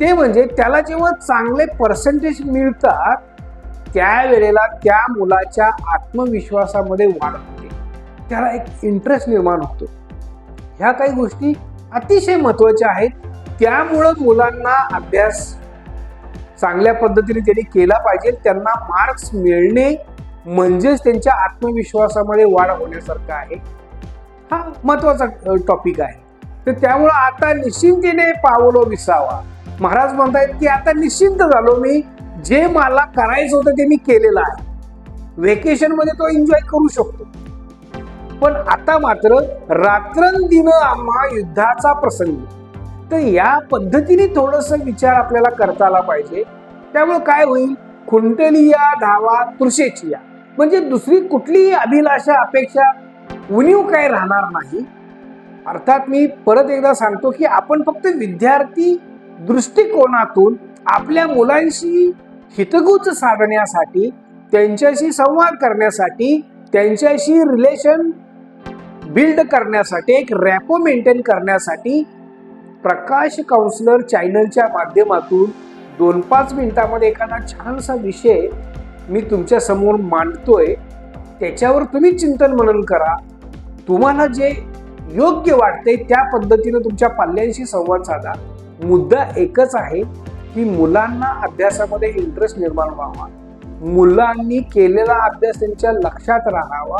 ते म्हणजे त्याला जेव्हा चांगले पर्सेंटेज मिळतात त्यावेळेला त्या मुलाच्या आत्मविश्वासामध्ये वाढ होते. त्याला एक इंटरेस्ट निर्माण होतो. ह्या काही गोष्टी अतिशय महत्त्वाच्या आहेत. त्यामुळं मुलांना अभ्यास चांगल्या पद्धतीने त्यांनी केला पाहिजे. त्यांना मार्क्स मिळणे म्हणजेच त्यांच्या आत्मविश्वासामध्ये वाढ होण्यासारखं आहे. हा महत्त्वाचा टॉपिक आहे. तर त्यामुळं आता निश्चिंतीने पावलो विसावा. महाराज म्हणतायत की आता निश्चिंत झालो मी. जे मला करायचं होतं ते मी केलेलं आहे. व्हेकेशनमध्ये तो एन्जॉय करू शकतो. पण आता मात्र रात्रंदिन आम्हा युद्धाचा प्रसंग. तर या पद्धतीने थोडस विचार आपल्याला करता आला पाहिजे. त्यामुळे काय होईल? खुंटलिया धावा तृषेचिया. म्हणजे दुसरी कुठलीही अभिलाषा अपेक्षा उणीव काय राहणार नाही. अर्थात मी परत एकदा सांगतो की आपण फक्त विद्यार्थी दृष्टिकोनातून आपल्या मुलांशी हितगुज साधण्यासाठी त्यांच्याशी संवाद करण्यासाठी त्यांच्याशी रिलेशन बिल्ड करण्यासाठी एक रॅपो मेंटेन करण्यासाठी प्रकाश काउन्सिलर चॅनलच्या माध्यमातून दोन पाच मिनिटामध्ये एखादा छानसा विषय मी तुमच्यासमोर मांडतोय. त्याच्यावर तुम्ही चिंतन मनन करा. तुम्हाला जे योग्य वाटते त्या पद्धतीनं तुमच्या पाल्यांशी संवाद साधा. मुद्दा एकच आहे की मुलांना अभ्यासामध्ये इंटरेस्ट निर्माण व्हावा. मुलांनी केलेला अभ्यास त्यांच्या लक्षात राहावा.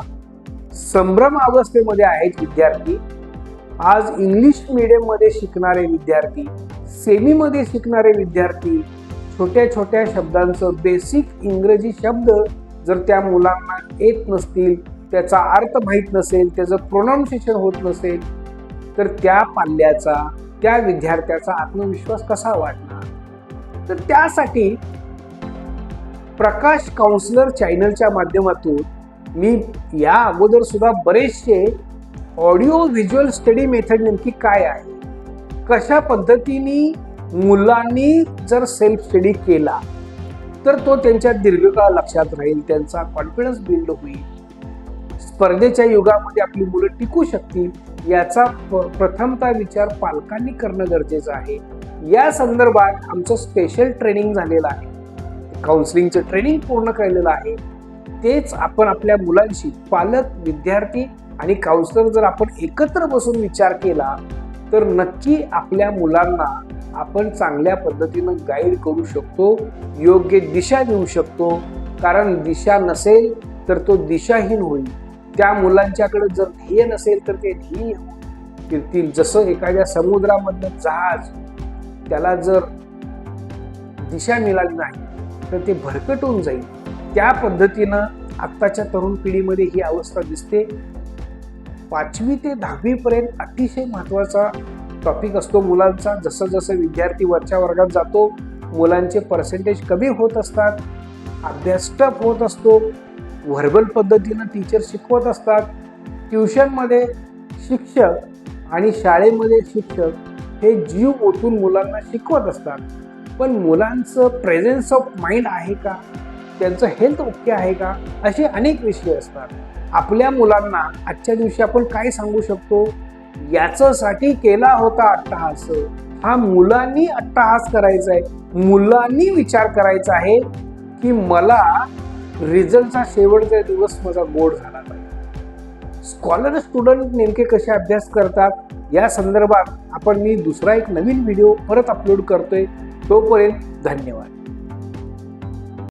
संभ्रम अवस्थेमध्ये आहेत विद्यार्थी. आज इंग्लिश मीडियममध्ये शिकणारे विद्यार्थी सेमीमध्ये शिकणारे विद्यार्थी छोट्या छोट्या शब्दांचं बेसिक इंग्रजी शब्द जर त्या मुलांना येत नसतील त्याचा अर्थ माहीत नसेल त्याचं प्रोनाऊन्सिएशन होत नसेल तर त्या पाल्याचा त्या विद्यार्थ्याचा आत्मविश्वास कसा वाढणार? तर त्यासाठी प्रकाश काउन्सिलर चॅनलच्या माध्यमातून मी या अगोदर सुद्धा बरेचसे ऑडिओ व्हिज्युअल स्टडी मेथड नेमकी काय आहे? कशा पद्धतीने मुलांनी जर सेल्फ स्टडी केला तर तो त्यांच्या दीर्घकाळ लक्षात राहील त्यांचा कॉन्फिडन्स बिल्ड होईल. स्पर्धेच्या युगामध्ये आपली मुलं टिकू शकतील. याचा प- प्रथमतः विचार पालकांनी करणं गरजेचं आहे. या संदर्भात आमचं स्पेशल ट्रेनिंग झालेलं आहे. काउन्सिलिंगचं ट्रेनिंग पूर्ण केलेलं आहे. तेच आपण आपल्या मुलांशी पालक विद्यार्थी आणि काउन्सलर जर आपण एकत्र बसून विचार केला तर नक्की आपल्या मुलांना आपण चांगल्या पद्धतीनं गाईड करू शकतो योग्य दिशा देऊ शकतो. कारण दिशा नसेल तर तो दिशाहीन होईल. त्या मुलांच्याकडे जर ध्येय नसेल तर ते ध्येय फिरतील. जसं एखाद्या समुद्रामधलं जहाज त्याला जर दिशा मिळाली नाही तर ते भरकटून जाईल. त्या पद्धतीनं आत्ताच्या तरुण पिढीमध्ये ही अवस्था दिसते. पाचवी ते दहावीपर्यंत अतिशय महत्त्वाचा टॉपिक असतो मुलांचा. जसं जसं विद्यार्थी वरच्या वर्गात जातो मुलांचे पर्सेंटेज कमी होत असतात अभ्यास टफ होत असतो. व्हर्बल पद्धतीनं टीचर शिकवत असतात. ट्युशनमध्ये शिक्षक आणि शाळेमध्ये शिक्षक हे जीव ओतून मुलांना शिकवत असतात. पण मुलांचं प्रेझेन्स ऑफ माइंड आहे का? त्यांचं हेल्थ ओके आहे का? असे अनेक विषय असतात. आपल्या मुलांना आजच्या दिवशी आपण काय सांगू शकतो? याच्यासाठी केला होता अट्टहास. हा मुलांनी अट्टहास करायचा आहे. मुलांनी विचार करायचा आहे की मला रिझल्टचा शेवटचा दिवस माझा गोड झाला पाहिजे स्कॉलर स्टुडंट नेमके कसे अभ्यास करतात या संदर्भात आपण मी दुसरा एक नवीन व्हिडिओ परत अपलोड करतोय. तोपर्यंत धन्यवाद.